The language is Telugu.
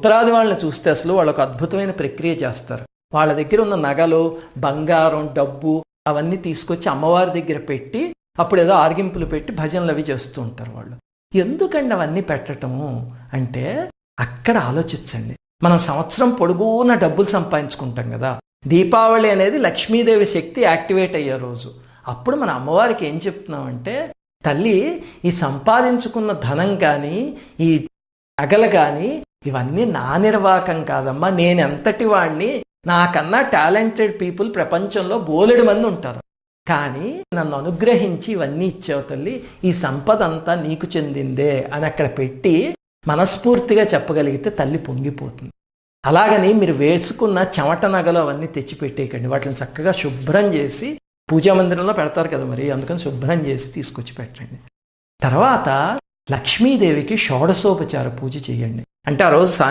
ఉత్తరాది వాళ్ళని చూస్తే అసలు వాళ్ళు ఒక అద్భుతమైన ప్రక్రియ చేస్తారు. వాళ్ళ దగ్గర ఉన్న నగలు బంగారం డబ్బు అవన్నీ తీసుకొచ్చి అమ్మవారి దగ్గర పెట్టి అప్పుడు ఏదో ఆర్గింపులు పెట్టి భజనలు అవి చేస్తూ ఉంటారు వాళ్ళు. ఎందుకండి అవన్నీ పెట్టటము? అంటే అక్కడ ఆలోచించండి. మనం సంవత్సరం పొడుగున డబ్బులు సంపాదించుకుంటాం కదా. దీపావళి అనేది లక్ష్మీదేవి శక్తి యాక్టివేట్ అయ్యే రోజు. అప్పుడు మన అమ్మవారికి ఏం చెప్తున్నామంటే తల్లి ఈ సంపాదించుకున్న ధనం కానీ ఈ నగలు కానీ ఇవన్నీ నా నిర్వాకం కాదమ్మా. నేను ఎంతటి వాడిని నాకన్నా టాలెంటెడ్ పీపుల్ ప్రపంచంలో బోలెడు మంది ఉంటారు. కానీ నన్ను అనుగ్రహించి ఇవన్నీ ఇచ్చావు తల్లి ఈ సంపద అంతా నీకు చెందిందే అని అక్కడ పెట్టి మనస్ఫూర్తిగా చెప్పగలిగితే తల్లి పొంగిపోతుంది. అలాగని మీరు వేసుకున్న చెమట నగలు అవన్నీ తెచ్చి పెట్టేయకండి వాటిని చక్కగా శుభ్రం చేసి పూజా మందిరంలో పెడతారు కదా మరి అందుకని శుభ్రం చేసి తీసుకొచ్చి పెట్టండి. తర్వాత లక్ష్మీదేవికి షోడశోపచార పూజ చేయండి. అంటే ఆ రోజు సాయం